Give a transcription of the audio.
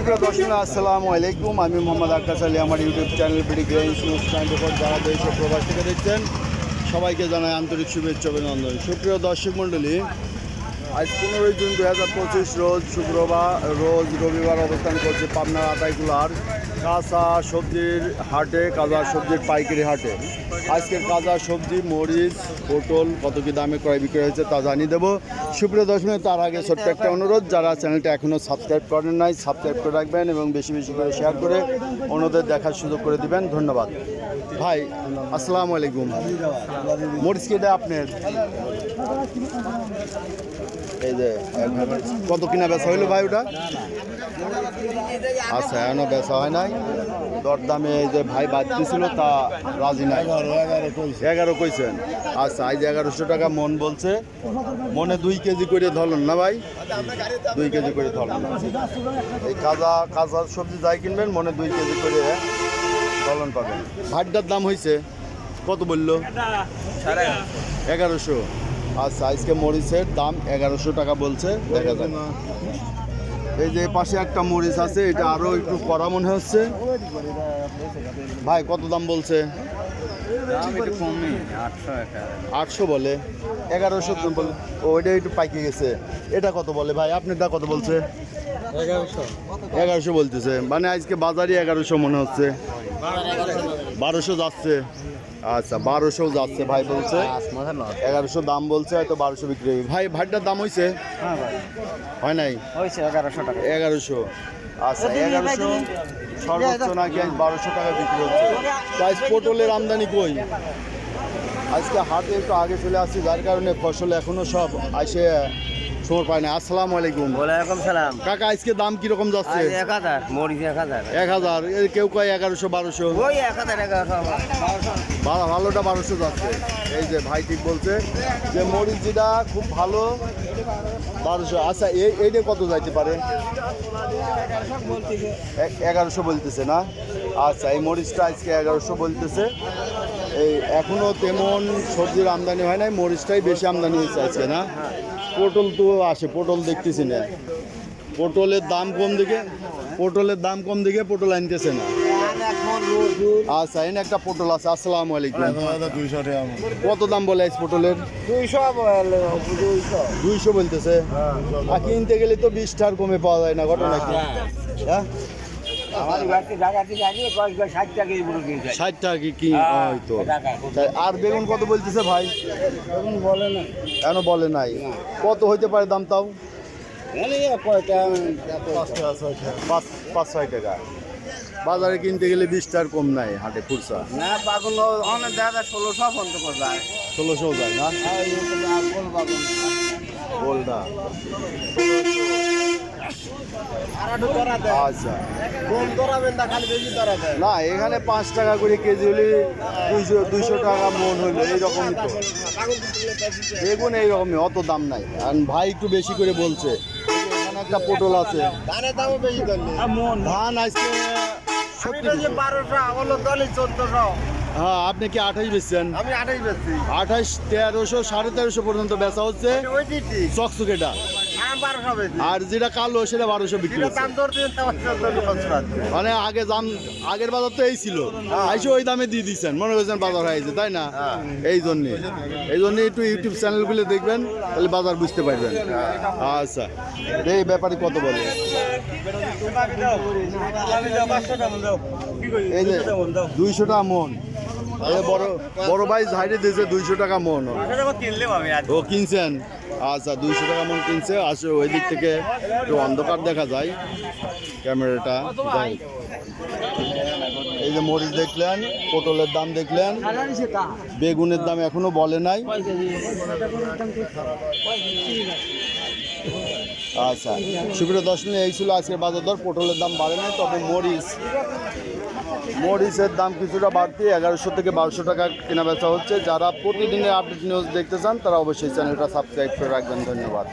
সুপ্রিয় দর্শক, আসসালামু আলাইকুম। আমি মোহাম্মদ আকাশ আলী, আমার YouTube channel BD greens news twenty four যারা দেশ প্রবাস থেকে দেখছেন, সবাইকে জানাই আন্তরিক শুভেচ্ছা অভিনন্দন। সুপ্রিয় দর্শক মণ্ডলী, আজ পনেরোই জুন দু পঁচিশ, রোজ শুক্রবার, রোজ রবিবার অবস্থান করছে পাবনার আটাইকুলার কাঁচা সবজির হাটে, কাঁচা সবজির পাইকারি হাটে। আজকের কাঁচা সবজি, মরিচ, পটল, কত কী দামে ক্রয় বিক্রয় হয়েছে তা জানিয়ে দেবো। সুপ্রিয় দর্শক, তার আগে ছোট্ট একটা অনুরোধ, যারা চ্যানেলটা এখনও সাবস্ক্রাইব করেন নাই, সাবস্ক্রাইব করে রাখবেন এবং বেশি বেশি করে শেয়ার করে অন্যদের দেখার সুযোগ করে দিবেন। ধন্যবাদ। ভাই, আসসালামু আলাইকুম। মরিচ কেটে আপনার এই যে, কত কিনা বেচা হইল ভাই ওটা? আচ্ছা এখনও বেচা হয় নাই। দরদামে এই যে ভাই বাদ দিয়েছিল তা রাজি নাই। এগারো কইছেন। আচ্ছা আজ এগারোশো টাকা মন বলছে, মনে দুই কেজি করে ধরলেন না ভাই? দুই কেজি করে ধরলেন। এই কাজা কাঁচা সবজি যাই কিনবেন, মনে দুই কেজি করে ধরলেন পাবেন। ভাতটার দাম হয়েছে কত বলল? এগারোশো। আচ্ছা আজকে মরিচের দাম এগারোশো টাকা বলছে। দেখা যাক। এই যে পাশে একটা মরিচ আছে এটা আরও একটু কড়া মনে হচ্ছে। ভাই কত দাম বলছে? আটশো বলে। এগারোশো বলে। ও এটা একটু পাইকে গেছে। এটা কত বলে ভাই? আপনারটা কত বলছে? এগারোশো। বলতেছে। মানে আজকে বাজারে এগারোশো মনে হচ্ছে। বারোশো যাচ্ছে। আচ্ছা বারোশো যাচ্ছে ভাই বলছে। এগারোশো দাম বলছে হয়তো বারোশো বিক্রি হবে। ভাই ভাইটার দাম হয়েছে হয় নাই? এগারোশো টাকা। এগারোশো। আচ্ছা এগারোশো সর্বোচ্চ নাকি আজ বারোশো টাকা বিক্রি হচ্ছে। পটলের আমদানি কই? আজকে হাটে একটু আগে চলে আসছি যার কারণে ফসল এখনও সব আসে সময় পায় না। আসসালামু আলাইকুম। ওয়ালাইকুম সালাম। কাকা আজকে দাম কীরকম যাচ্ছে? এক হাজার মরিচ এক হাজার। এক হাজার। কেউ কয় এগারোশো বারোশো? ওই এক হাজার এগারোশো ভালো ভালোটা বারোশো যাচ্ছে। এই যে ভাই ঠিক বলছে যে মরিচ যেটা খুব ভালো বারোশো। আচ্ছা এই এইটা কত যাইতে পারে? এগারোশো বলতেছে না? আচ্ছা এই মরিচটা আজকে এগারোশো বলতেছে। এই এখনও তেমন সবজির আমদানি হয় নাই মরিচটাই বেশি আমদানি হয়েছে আজকে না? পটল তো আসে পটল দেখতেছি না। পটলের দাম কম দিকে পটলের দাম কম দিকে পটল আনতেছে না। আচ্ছা এনে একটা পটল আছে আসসালামু আলাইকুম। কত দাম বলে আজ পটলের? দুইশো বলতেছে। আর কিনতে গেলে তো বিশ টার কমে পাওয়া যায় না ঘটনা কি? হ্যাঁ? ষাট টাকা কি হয়তো আর বেগুন কত বলতেছে ভাই? বলে না কেন বলে নাই? কত হইতে পারে দাম তাও? পাঁচ ছয় টাকা বাজারে কিনতে গেলে বিশ টার কম নাই হাটে ফুরসা না পাগল অনেক দাদা ষোলোশো করে যায়। ষোলোশো যায় না? গোলটা আচ্ছা। না এখানে পাঁচ টাকা করে কেজি হলে দুইশো দুইশো টাকা মন হইল এইরকমই তো। বেগুন এইরকমই অত দাম নাই। আর ভাই একটু বেশি করে বলছে এখানে একটা পটল আছে। ধান আজকে হলো হ্যাঁ আপনি কি আঠাশ বেচছেন? আমি আঠাশ আঠাশ তেরোশো সাড়ে তেরোশো পর্যন্ত বেচা হচ্ছে। চকচকেটা আর যেটা কালো সেটা বারোশো বিক্রি মানে আগে দাম আগের বাজার তো এই ছিল। আইসে ওই দামে দিয়ে দিচ্ছেন মনে করছেন বাজার হয়েছে তাই না? এই জন্যে। এই জন্য একটু ইউটিউব চ্যানেলগুলো দেখবেন তাহলে বাজার বুঝতে পারবেন। আচ্ছা এই ব্যাপারে কত বলে? এই যে দুইশো টাকা মন। বড় বড় ভাই ঝাড়ি দিয়েছে দুইশো টাকা মন। ও কিনছেন? আচ্ছা দুইশো টাকা মন কিনছে আসে ওই দিক থেকে একটু অন্ধকার দেখা যায় ক্যামেরাটা। যাই এই যে মরিচ দেখলেন পটলের দাম দেখলেন বেগুনের দাম এখনও বলে নাই। আচ্ছা সুপ্রিয় দশ মিনিট এই ছিল আজকের বাজার দর। পটলের দাম বাড়ে নাই তবে মরিচ মরিচের দাম কিছুটা বাড়তি, এগারোশো থেকে বারোশো টাকা কেনা বেচা হচ্ছে। যারা প্রতিদিনের আপডেট নিউজ দেখতে চান, তারা অবশ্যই চ্যানেলটা সাবস্ক্রাইব করে রাখবেন। ধন্যবাদ।